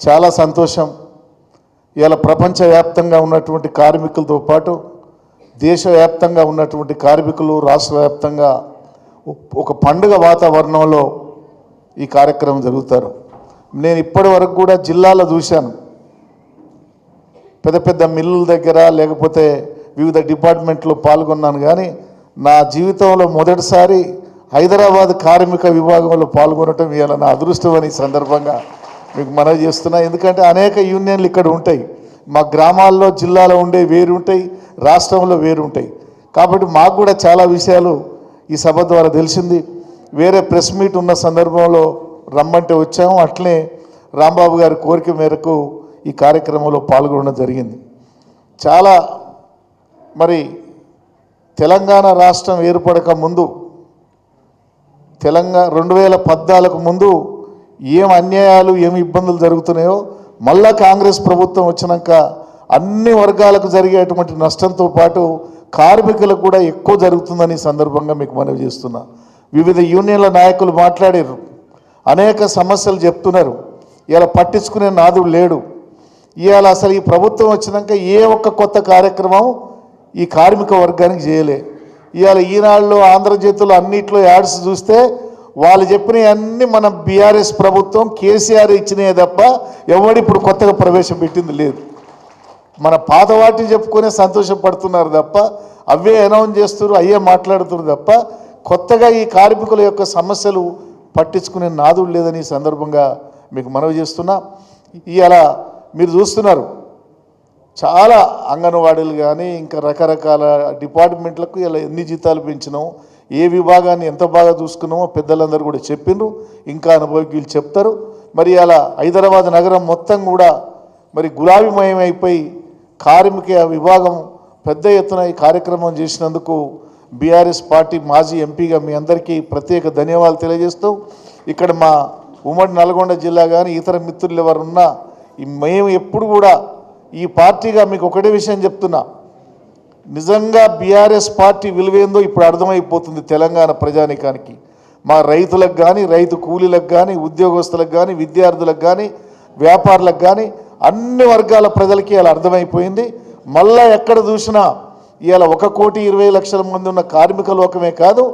చాలా సంతోషం. ఇలా ప్రపంచవ్యాప్తంగా ఉన్నటువంటి కార్మికులతో పాటు దేశవ్యాప్తంగా ఉన్నటువంటి కార్మికులు రాష్ట్ర వ్యాప్తంగా ఒక పండుగ వాతావరణంలో ఈ కార్యక్రమం జరుగుతారు. నేను ఇప్పటి వరకు కూడా జిల్లాలో చూశాను. పెద్ద పెద్ద మిల్లుల దగ్గర లేకపోతే వివిధ డిపార్ట్మెంట్లో పాల్గొన్నాను కానీ నా జీవితంలో మొదటిసారి హైదరాబాద్ కార్మిక విభాగంలో పాల్గొనటం ఇవాళ నా అదృష్టం అని సందర్భంగా మీకు మనవి చేస్తున్నా. ఎందుకంటే అనేక యూనియన్లు ఇక్కడ ఉంటాయి. మా గ్రామాల్లో జిల్లాలో ఉండే వేరు ఉంటాయి రాష్ట్రంలో వేరు ఉంటాయి కాబట్టి మాకు కూడా చాలా విషయాలు ఈ సభ ద్వారా తెలిసింది. వేరే ప్రెస్ మీట్ ఉన్న సందర్భంలో రమ్మంటే వచ్చాము. అట్లే రాంబాబు గారి కోరిక మేరకు ఈ కార్యక్రమంలో పాల్గొనడం జరిగింది. చాలా మరి తెలంగాణ రాష్ట్రం ఏర్పడక ముందు తెలంగాణ రెండు వేల పద్నాలుగు ముందు ఏం అన్యాయాలు ఏమి ఇబ్బందులు జరుగుతున్నాయో మళ్ళా కాంగ్రెస్ ప్రభుత్వం వచ్చినాక అన్ని వర్గాలకు జరిగేటువంటి నష్టంతో పాటు కార్మికులకు కూడా ఎక్కువ జరుగుతుందని సందర్భంగా మీకు మనవి చేస్తున్నా. వివిధ యూనియన్ల నాయకులు మాట్లాడారు. అనేక సమస్యలు చెప్తున్నారు. ఇలా పట్టించుకునే నాదుడు లేడు. ఇవాళ అసలు ఈ ప్రభుత్వం వచ్చినాక ఏ ఒక్క కొత్త కార్యక్రమం ఈ కార్మిక వర్గానికి చేయలే. ఇవాళ ఈనాడులో ఆంధ్రజ్యోతిలో అన్నిట్లో యాడ్స్ చూస్తే వాళ్ళు చెప్పినవి అన్నీ మన బీఆర్ఎస్ ప్రభుత్వం కేసీఆర్ ఇచ్చినాయే తప్ప ఎవడు ఇప్పుడు కొత్తగా ప్రవేశపెట్టింది లేదు. మన పాత వాటిని చెప్పుకునే సంతోషపడుతున్నారు తప్ప అవే అనౌన్స్ చేస్తున్నారు అయ్యే మాట్లాడుతున్నారు తప్ప కొత్తగా ఈ కార్మికుల యొక్క సమస్యలు పట్టించుకునే నాదుడు లేదని ఈ సందర్భంగా మీకు మనవి చేస్తున్నా. ఇలా మీరు చూస్తున్నారు చాలా అంగన్వాడీలు కానీ ఇంకా రకరకాల డిపార్ట్మెంట్లకు ఇలా ఎన్ని జీతాలు పెంచినాం ఏ విభాగాన్ని ఎంత బాగా చూసుకున్నామో పెద్దలందరూ కూడా చెప్పిండ్రు ఇంకా అనుభవజ్ఞులు చెప్తారు. మరి అలా హైదరాబాద్ నగరం మొత్తం కూడా మరి గులాబీమయమైపోయి అయిపోయి కార్మిక విభాగం పెద్ద ఎత్తున ఈ కార్యక్రమం చేసినందుకు బీఆర్ఎస్ పార్టీ మాజీ ఎంపీగా మీ అందరికీ ప్రత్యేక ధన్యవాదాలు తెలియజేస్తూ ఇక్కడ మా ఉమ్మడి నల్గొండ జిల్లా కానీ ఇతర మిత్రులు ఎవరున్నా ఈ మేము ఎప్పుడు కూడా ఈ పార్టీగా మీకు ఒకటే విషయం చెప్తున్నా. నిజంగా బీఆర్ఎస్ పార్టీ విలువేందో ఇప్పుడు అర్థమైపోతుంది తెలంగాణ ప్రజానికానికి. మా రైతులకు కానీ రైతు కూలీలకు కానీ ఉద్యోగస్తులకు కానీ విద్యార్థులకు కానీ వ్యాపారులకు కానీ అన్ని వర్గాల ప్రజలకి ఇలా అర్థమైపోయింది. మళ్ళా ఎక్కడ చూసినా ఇవాళ ఒక కోటి ఇరవై లక్షల మంది ఉన్న కార్మిక లోకమే కాదు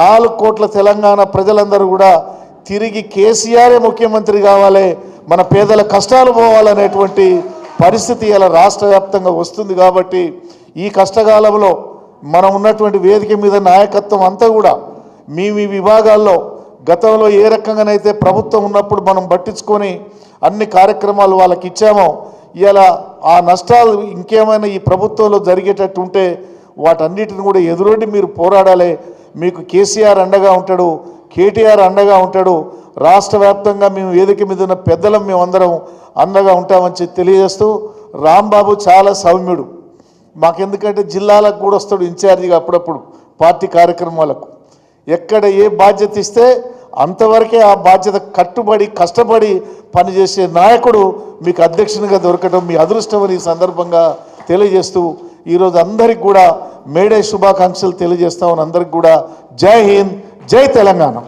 నాలుగు కోట్ల తెలంగాణ ప్రజలందరూ కూడా తిరిగి కేసీఆరే ముఖ్యమంత్రి కావాలి మన పేదల కష్టాలు పోవాలనేటువంటి పరిస్థితి ఇలా రాష్ట్ర వ్యాప్తంగా వస్తుంది కాబట్టి ఈ కష్టకాలంలో మనం ఉన్నటువంటి వేదిక మీద నాయకత్వం అంతా కూడా మీ మీ విభాగాల్లో గతంలో ఏ రకంగానైతే ప్రభుత్వం ఉన్నప్పుడు మనం పట్టించుకొని అన్ని కార్యక్రమాలు వాళ్ళకి ఇచ్చామో ఇలా ఆ నష్టాలు ఇంకేమైనా ఈ ప్రభుత్వంలో జరిగేటట్టు ఉంటే వాటన్నిటిని కూడా ఎదురొడ్డి మీరు పోరాడాలి. మీకు కేసీఆర్ అండగా ఉంటాడు కేటీఆర్ అండగా ఉంటాడు రాష్ట్ర వ్యాప్తంగా మేము వేదిక మీద ఉన్న పెద్దలం మేమందరం అండగా ఉంటామని తెలియజేస్తూ రాంబాబు చాలా సౌమ్యుడు. మాకెందుకంటే జిల్లాలకు కూడా వస్తాడు ఇన్ఛార్జిగా అప్పుడప్పుడు పార్టీ కార్యక్రమాలకు. ఎక్కడ ఏ బాధ్యత ఇస్తే అంతవరకే ఆ బాధ్యత కట్టుబడి కష్టపడి పనిచేసే నాయకుడు మీకు అధ్యక్షునిగా దొరకడం మీ అదృష్టం అని ఈ సందర్భంగా తెలియజేస్తూ ఈరోజు అందరికి కూడా మేడే శుభాకాంక్షలు తెలియజేస్తామని అందరికి కూడా జై హింద్ జై తెలంగాణ.